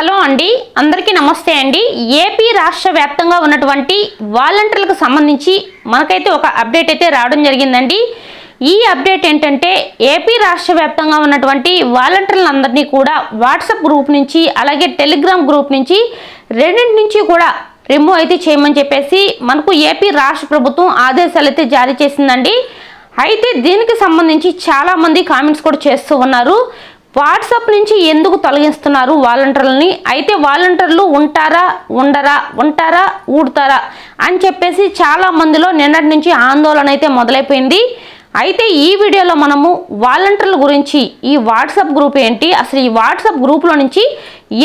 Hello అండి అందరికీ నమస్తే అండి. ఏపీ రాష్ట్ర వ్యాప్తంగా ఉన్నటువంటి వాలంటీర్లకు సంబంధించి మనకైతే ఒక అప్డేట్ అయితే రావడం జరిగిందండి. ఈ అప్డేట్ ఏంటంటే ఏపీ రాష్ట్ర వ్యాప్తంగా ఉన్నటువంటి వాలంటీర్లందరినీ కూడా వాట్సాప్ గ్రూప్ నుంచి అలాగే టెలిగ్రామ్ గ్రూప్ నుంచి రెండింటి నుంచి కూడా రిమూవ్ అయితే చేయమని చెప్పేసి మనకు ఏపీ రాష్ట్ర ప్రభుత్వం ఆదేశాలు అయితే జారీ చేసిందండి. అయితే దీనికి సంబంధించి చాలామంది కామెంట్స్ కూడా చేస్తూ ఉన్నారు. వాట్సాప్ నుంచి ఎందుకు తొలగిస్తున్నారు వాలంటీర్లని? అయితే వాలంటీర్లు ఉంటారా ఉండరా ఉంటారా ఊడతారా అని చెప్పేసి చాలా మందిలో నిన్నటి నుంచి ఆందోళన అయితే మొదలైపోయింది. అయితే ఈ వీడియోలో మనము వాలంటీర్ల గురించి ఈ వాట్సాప్ గ్రూప్ ఏంటి? అసలు ఈ వాట్సాప్ గ్రూప్లో నుంచి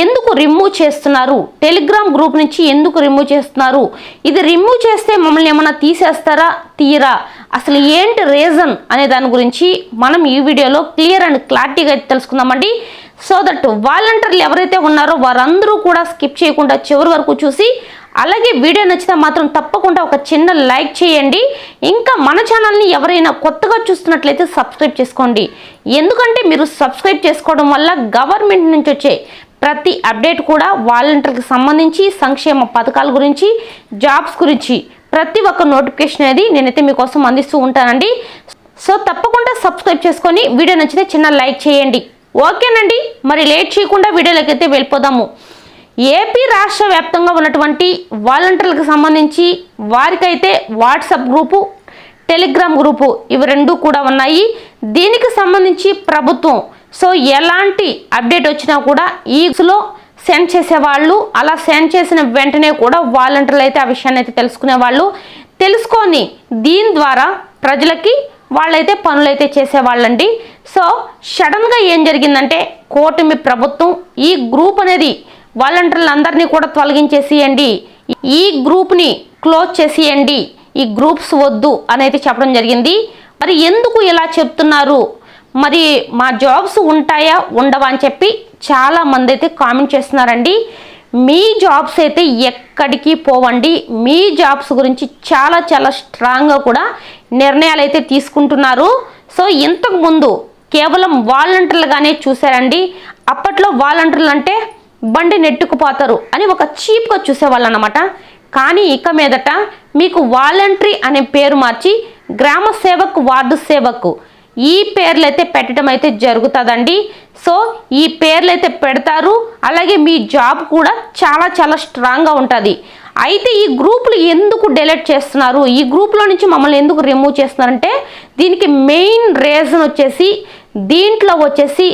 ఎందుకు రిమూవ్ చేస్తున్నారు? టెలిగ్రామ్ గ్రూప్ నుంచి ఎందుకు రిమూవ్ చేస్తున్నారు? ఇది రిమూవ్ చేస్తే మమ్మల్ని ఏమైనా తీసేస్తారా? తీయరా? అసలు ఏంటి రీజన్ అనే దాని గురించి మనం ఈ వీడియోలో క్లియర్ అండ్ క్లారిటీగా తెలుసుకుందామండి. సో దట్ వాలంటీర్లు ఎవరైతే ఉన్నారో వారందరూ కూడా స్కిప్ చేయకుండా చివరి వరకు చూసి అలాగే వీడియో నచ్చితే మాత్రం తప్పకుండా ఒక చిన్న లైక్ చేయండి. ఇంకా మన ఛానల్ని ఎవరైనా కొత్తగా చూస్తున్నట్లయితే సబ్స్క్రైబ్ చేసుకోండి. ఎందుకంటే మీరు సబ్స్క్రైబ్ చేసుకోవడం వల్ల గవర్నమెంట్ నుంచి వచ్చే ప్రతి అప్డేట్ కూడా వాలంటీర్కి సంబంధించి సంక్షేమ పథకాల గురించి జాబ్స్ గురించి ప్రతి ఒక్క నోటిఫికేషన్ అనేది నేనైతే మీకోసం అందిస్తూ ఉంటానండి. సో తప్పకుండా సబ్స్క్రైబ్ చేసుకొని వీడియో నచ్చితే చిన్న లైక్ చేయండి. ఓకేనండి. మరి లేట్ చేయకుండా వీడియోలోకి అయితే వెళ్ళిపోదాము. ఏపీ రాష్ట్ర వ్యాప్తంగా ఉన్నటువంటి వాలంటీర్లకు సంబంధించి వారికైతే వాట్సాప్ గ్రూపు టెలిగ్రామ్ గ్రూపు ఇవి రెండు కూడా ఉన్నాయి. దీనికి సంబంధించి ప్రభుత్వం సో ఎలాంటి అప్డేట్ వచ్చినా కూడా ఈలో సెండ్ చేసేవాళ్ళు అలా సెండ్ చేసిన వెంటనే కూడా వాలంటీర్లు అయితే ఆ విషయాన్ని అయితే తెలుసుకునే వాళ్ళు తెలుసుకొని దీని ద్వారా ప్రజలకి వాళ్ళైతే పనులైతే చేసేవాళ్ళండి. సో సడన్గా ఏం జరిగిందంటే కూటమి ప్రభుత్వం ఈ గ్రూప్ అనేది వాలంటీర్లందరినీ కూడా తొలగించేసేయండి. ఈ గ్రూప్ని క్లోజ్ చేసేయండి. ఈ గ్రూప్స్ వద్దు అనేది చెప్పడం జరిగింది. మరి ఎందుకు ఇలా చెప్తున్నారు? మరి మా జాబ్స్ ఉంటాయా? ఉండవా? అని చెప్పి చాలామంది అయితే కామెంట్ చేస్తున్నారండి. మీ జాబ్స్ అయితే ఎక్కడికి పోవండి? మీ జాబ్స్ గురించి చాలా చాలా స్ట్రాంగ్గా కూడా నిర్ణయాలు అయితే తీసుకుంటున్నారు. సో ఇంతకుముందు కేవలం వాలంటీర్లుగానే చూశారండి. అప్పట్లో వాలంటీర్లు అంటే బండి నెట్టుకుపోతారు అని ఒక చీప్గా చూసేవాళ్ళు అనమాట కానీ ఇక మీదట మీకు వాలంటరీ అనే పేరు మార్చి గ్రామ సేవకు వార్డు సేవకు ఈ పేర్లు అయితే పెట్టడం అయితే జరుగుతుందండి. సో ఈ పేర్లు అయితే పెడతారు. అలాగే మీ జాబ్ కూడా చాలా చాలా స్ట్రాంగ్గా ఉంటుంది. అయితే ఈ గ్రూపులు ఎందుకు డెలీట్ చేస్తున్నారు? ఈ గ్రూప్లో నుంచి మమ్మల్ని ఎందుకు రిమూవ్ చేస్తున్నారంటే దీనికి మెయిన్ రీజన్ వచ్చేసి దీంట్లో వచ్చేసి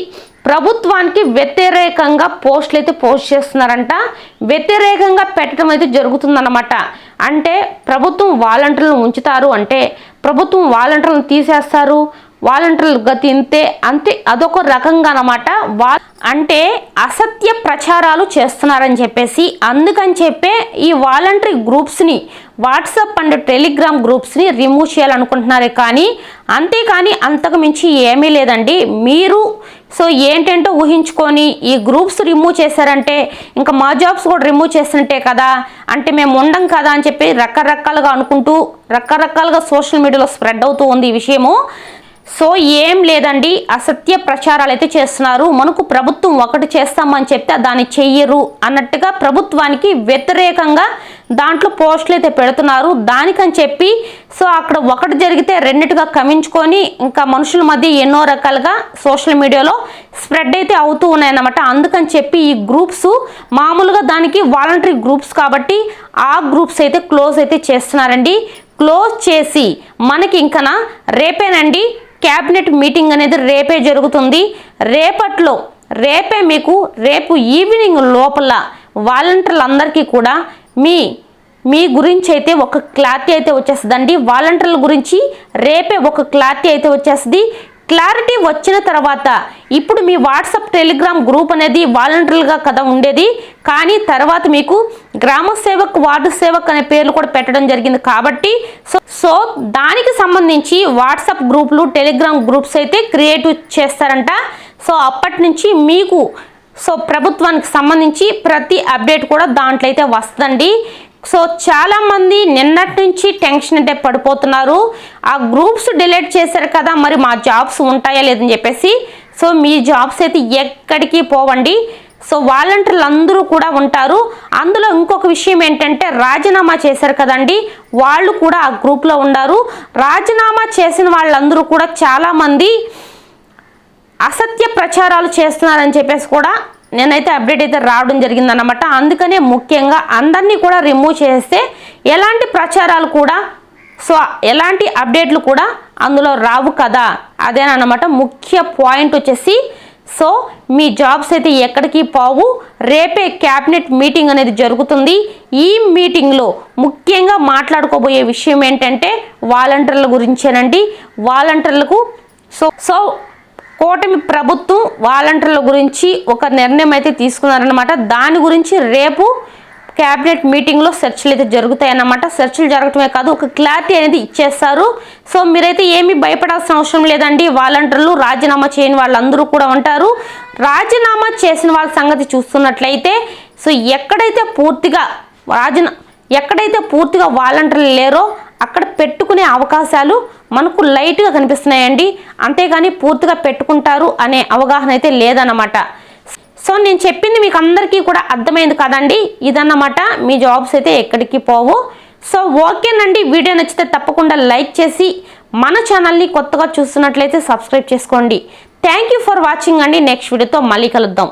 ప్రభుత్వానికి వ్యతిరేకంగా పోస్టులు అయితే పోస్ట్ చేస్తున్నారంట. వ్యతిరేకంగా పెట్టడం అయితే జరుగుతుందన్నమాట. అంటే ప్రభుత్వం వాలంటీర్లను ఉంచుతారు. అంటే ప్రభుత్వం వాలంటీర్లను తీసేస్తారు. వాలంటీర్లుగా గతి అంతే అదొక రకంగా అనమాట వా అంటే అసత్య ప్రచారాలు చేస్తున్నారని చెప్పేసి అందుకని చెప్పే ఈ వాలంటరీ గ్రూప్స్ని వాట్సాప్ అండ్ టెలిగ్రామ్ గ్రూప్స్ని రిమూవ్ చేయాలనుకుంటున్నారే కానీ అంతేకాని అంతకు మించి ఏమీ లేదండి. మీరు సో ఏంటంటే ఊహించుకొని ఈ గ్రూప్స్ రిమూవ్ చేశారంటే ఇంకా మా జాబ్స్ కూడా రిమూవ్ చేస్తుంటే కదా. అంటే మేము ఉండం కదా అని చెప్పి రకరకాలుగా అనుకుంటూ రకరకాలుగా సోషల్ మీడియాలో స్ప్రెడ్ అవుతూ ఉంది ఈ విషయము. సో ఏం లేదండి అసత్య ప్రచారాలు అయితే చేస్తున్నారు. మనకు ప్రభుత్వం ఒకటి చేస్తామని చెప్తే దాన్ని చెయ్యరు అన్నట్టుగా ప్రభుత్వానికి వ్యతిరేకంగా దాంట్లో పోస్టులు అయితే పెడుతున్నారు. దానికని చెప్పి సో అక్కడ ఒకటి జరిగితే రెండిటిగా కమించుకొని ఇంకా మనుషుల మధ్య ఎన్నో రకాలుగా సోషల్ మీడియాలో స్ప్రెడ్ అయితే అవుతూ ఉన్నాయన్నమాట. అందుకని చెప్పి ఈ గ్రూప్స్ మామూలుగా దానికి వాలంటరీ గ్రూప్స్ కాబట్టి ఆ గ్రూప్స్ అయితే క్లోజ్ అయితే చేస్తున్నారండి. క్లోజ్ చేసి మనకి ఇంకన రేపేనండి. క్యాబినెట్ మీటింగ్ అనేది రేపే జరుగుతుంది. రేపట్లో రేపే మీకు రేపు ఈవినింగ్ లోపల వాలంటీర్లందరికీ కూడా మీ మీ గురించి అయితే ఒక క్లారిటీ అయితే వచ్చేస్తుందండి. వాలంటీర్ల గురించి రేపే ఒక క్లారిటీ అయితే వచ్చేస్తుంది. క్లారిటీ వచ్చిన తర్వాత ఇప్పుడు మీ వాట్సాప్ టెలిగ్రామ్ గ్రూప్ అనేది వాలంటరీగా కదా ఉండేది. కానీ తర్వాత మీకు గ్రామ సేవక్ వార్డు సేవక్ అనే పేర్లు కూడా పెట్టడం జరిగింది కాబట్టి సో సో దానికి సంబంధించి వాట్సాప్ గ్రూపులు టెలిగ్రామ్ గ్రూప్స్ అయితే క్రియేట్ చేస్తారంట. సో అప్పటి నుంచి మీకు సో ప్రభుత్వానికి సంబంధించి ప్రతి అప్డేట్ కూడా దాంట్లో అయితే వస్తుందండి. సో చాలామంది నిన్నటి నుంచి టెన్షన్ అంటే పడిపోతున్నారు. ఆ గ్రూప్స్ డిలీట్ చేశారు కదా మరి మా జాబ్స్ ఉంటాయా లేదని చెప్పేసి. సో మీ జాబ్స్ అయితే ఎక్కడికి పోవండి. సో వాలంటీర్లు అందరూ కూడా ఉంటారు. అందులో ఇంకొక విషయం ఏంటంటే రాజీనామా చేశారు కదండి. వాళ్ళు కూడా ఆ గ్రూప్లో ఉన్నారు. రాజీనామా చేసిన వాళ్ళందరూ కూడా చాలామంది అసత్య ప్రచారాలు చేస్తున్నారని చెప్పేసి కూడా నేనైతే అప్డేట్ అయితే రావడం జరిగిందన్నమాట. అందుకనే ముఖ్యంగా అందరినీ కూడా రిమూవ్ చేస్తే ఎలాంటి ప్రచారాలు కూడా సో ఎలాంటి అప్డేట్లు కూడా అందులో రావు కదా? అదేనమాట ముఖ్య పాయింట్ వచ్చేసి సో మీ జాబ్స్ అయితే ఎక్కడికి పోవు? రేపే క్యాబినెట్ మీటింగ్ అనేది జరుగుతుంది. ఈ మీటింగ్లో ముఖ్యంగా మాట్లాడుకోబోయే విషయం ఏంటంటే వాలంటీర్ల గురించేనండి. వాలంటీర్లకు సో సో కూటమి ప్రభుత్వం వాలంటీర్ల గురించి ఒక నిర్ణయం అయితే తీసుకున్నారనమాట దాని గురించి రేపు క్యాబినెట్ మీటింగ్లో చర్చలు అయితే జరుగుతాయన్నమాట. చర్చలు జరగటమే కాదు ఒక క్లారిటీ అనేది ఇచ్చేస్తారు సో మీరైతే ఏమీ భయపడాల్సిన అవసరం లేదండి. వాలంటీర్లు రాజీనామా చేయని వాళ్ళందరూ కూడా ఉంటారు. రాజీనామా చేసిన వాళ్ళ సంగతి చూస్తున్నట్లయితే సో ఎక్కడైతే పూర్తిగా రాజీనా ఎక్కడైతే పూర్తిగా వాలంటీర్లు లేరో అక్కడ పెట్టుకునే అవకాశాలు మనకు లైట్గా కనిపిస్తున్నాయండి. అంతేగాని పూర్తిగా పెట్టుకుంటారు అనే అవగాహన అయితే లేదన్నమాట. సో నేను చెప్పింది మీకు అందరికీ కూడా అర్థమైంది కదండి. ఇదన్నమాట మీ జాబ్స్ అయితే ఎక్కడికి పోవు. సో ఓకేనండి. వీడియో నచ్చితే తప్పకుండా లైక్ చేసి మన ఛానల్ని కొత్తగా చూస్తున్నట్లయితే సబ్స్క్రైబ్ చేసుకోండి. థ్యాంక్ యూ ఫర్ వాచింగ్ అండి. నెక్స్ట్ వీడియోతో మళ్ళీ కలుద్దాం.